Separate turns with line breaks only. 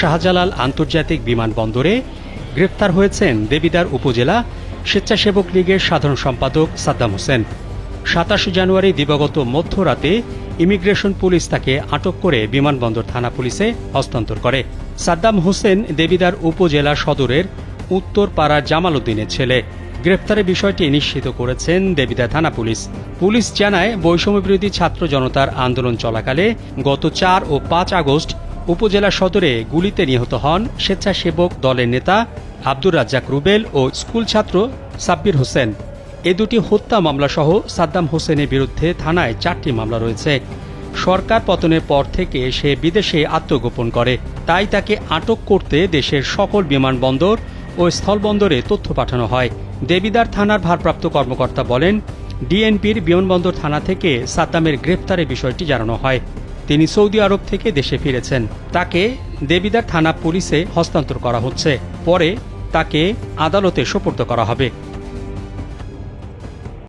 শাহজালাল আন্তর্জাতিক বিমানবন্দরে গ্রেপ্তার হয়েছেন দেবিদার উপজেলা স্বেচ্ছাসেবক লীগের সাধারণ সম্পাদক সাদ্দাম হোসেন। সাতাশে জানুয়ারি দিবাগত মধ্যরাতে ইমিগ্রেশন পুলিশ তাকে আটক করে বিমানবন্দর থানা পুলিশে হস্তান্তর করে। সাদ্দাম হোসেন দেবিদার উপজেলা সদরের উত্তরপাড়ার জামাল উদ্দিনের ছেলে। গ্রেপ্তারের বিষয়টি নিশ্চিত করেছেন দেবিদা থানা পুলিশ। পুলিশ জানায়, বৈষম্যবিরোধী ছাত্র জনতার আন্দোলন চলাকালে গত চার ও পাঁচ আগস্ট উপজেলা সদরে গুলিতে নিহত হন স্বেচ্ছাসেবক দলের নেতা আব্দুর রাজ্জাক রুবেল ও স্কুল ছাত্র সাব্বির হোসেন। এ দুটি হত্যা মামলাসহ সাদ্দাম হোসেনের বিরুদ্ধে থানায় চারটি মামলা রয়েছে। সরকার পতনের পর থেকে সে বিদেশে আত্মগোপন করে। তাই তাকে আটক করতে দেশের সকল বিমানবন্দর ও স্থলবন্দরে তথ্য পাঠানো হয়। দেবিদার থানার ভারপ্রাপ্ত কর্মকর্তা বলেন, ডিএনপির বিমানবন্দর থানা থেকে সাদ্দামের গ্রেপ্তারের বিষয়টি জানানো হয়। তিনি সৌদি আরব থেকে দেশে ফিরেছেন। তাকে দেবিদার থানা পুলিশে হস্তান্তর করা হচ্ছে। পরে তাকে আদালতে সোপর্দ করা হবে।